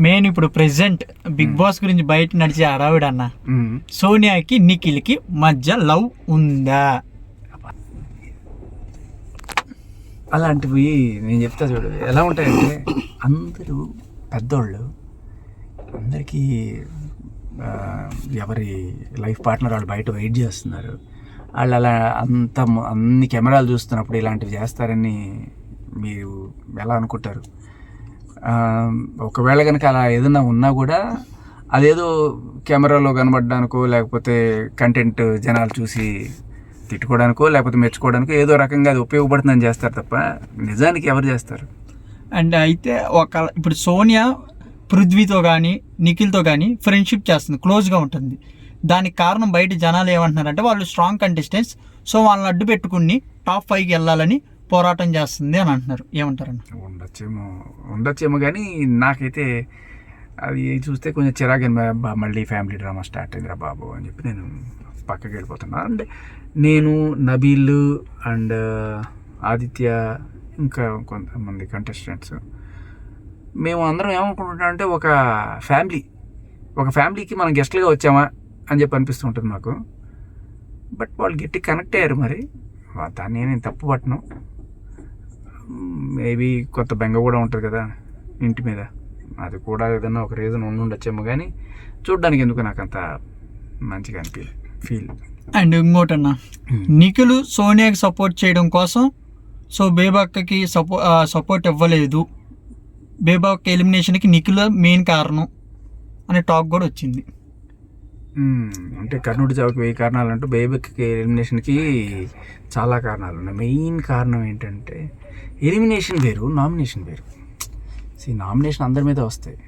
Main ఇప్పుడు present big boss గురించి బయట నడిచే హడావిడ అన్న ఉమ్. సోనియాకి నిఖిల్కి మధ్య లవ్ ఉందా? అలాంటివి నేను చెప్తా చూడు. ఎలా ఉంటాయంటే అందరూ పెద్దోళ్ళు అందరికీ ఎవరి లైఫ్ పార్ట్నర్ వాళ్ళు బయట వెయిట్ చేస్తున్నారు. వాళ్ళు అలా అంత అన్ని కెమెరాలు చూస్తున్నప్పుడు ఇలాంటివి చేస్తారని మీరు ఎలా అనుకుంటారు? ఒకవేళ కనుక అలా ఏదైనా ఉన్నా కూడా అదేదో కెమెరాలో కనబడడానికో లేకపోతే కంటెంట్ జనాలు చూసి తిట్టుకోవడానికో లేకపోతే మెచ్చుకోవడానికో ఏదో రకంగా అది ఉపయోగపడుతుందని చేస్తారు తప్ప నిజానికి ఎవరు చేస్తారు? అండ్ అయితే ఒక ఇప్పుడు సోనియా పృథ్వీతో కానీ నిఖిల్తో కానీ ఫ్రెండ్షిప్ చేస్తుంది క్లోజ్గా ఉంటుంది. దానికి కారణం బయట జనాలు ఏమంటున్నారంటే వాళ్ళు స్ట్రాంగ్ కంటెస్టెంట్స్ సో వాళ్ళని అడ్డు పెట్టుకుని టాప్ ఫైవ్కి వెళ్ళాలని పోరాటం చేస్తుంది అని అంటున్నారు. ఏమంటారండి? ఉండొచ్చేమో ఉండొచ్చేమో కానీ నాకైతే అది చూస్తే కొంచెం చిరాకు మళ్ళీ ఫ్యామిలీ డ్రామా స్టార్ట్ అయిందిరా బాబు అని చెప్పి నేను పక్కకి వెళ్ళిపోతున్నా. అండ్ నేను నబీల్ అండ్ ఆదిత్య ఇంకా కొంతమంది కంటెస్టెంట్స్ మేము అందరం ఏమనుకుంటున్నాం అంటే ఒక ఫ్యామిలీ ఒక ఫ్యామిలీకి మనం గెస్ట్లుగా వచ్చామా అని చెప్పి అనిపిస్తూ ఉంటుంది మాకు. బట్ వాళ్ళు గట్టి కనెక్ట్ అయ్యారు మరి. దాన్ని నేను తప్పు పట్టను. మేబీ కొంత బెంగ కూడా ఉంటుంది కదా ఇంటి మీద. అది కూడా ఏదైనా ఒక రీజన్ ఉండి ఉండొచ్చేమో కానీ చూడడానికి ఎందుకు నాకు అంత మంచిగా అనిపించలేదు ఫీల్ అండ్ ఇంకోటన్న నిఖిల్ సోనియాకి సపోర్ట్ చేయడం కోసం సో బేబాక్కకి సపో సపోర్ట్ ఇవ్వలేదు. బేబాక్ ఎలిమినేషన్కి నిఖిల్ మెయిన్ కారణం అనే టాక్ కూడా వచ్చింది. అంటే కర్ణుడి చావుకి వెయ్యి కారణాలు అంటూ బేబీకి ఎలిమినేషన్కి చాలా కారణాలు ఉన్నాయి మెయిన్ కారణం ఏంటంటే ఎలిమినేషన్ వేరు నామినేషన్ వేరు. సీ నామినేషన్ అందరి మీద వస్తాయి.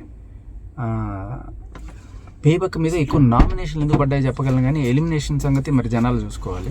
బేబక్ మీద ఎక్కువ నామినేషన్లు ఎందుకు పడ్డాయి చెప్పగలను కానీ ఎలిమినేషన్ సంగతి మరి జనాలు చూసుకోవాలి.